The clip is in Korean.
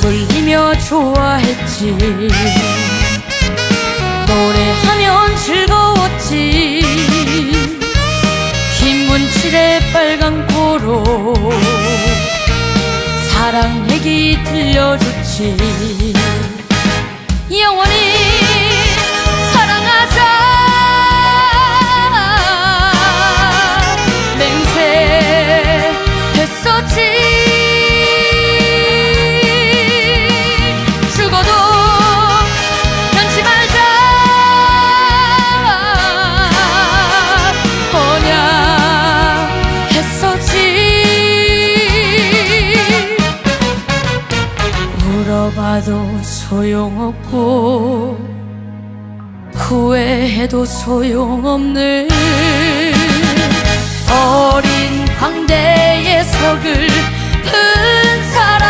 불리며 좋아했지. 노래하면 즐거웠지. 흰 문칠에 빨간 고로 사랑 얘기 들려줬지. 영원히 물어봐도 소용없고 후회해도 소용없는 어린 광대의 석을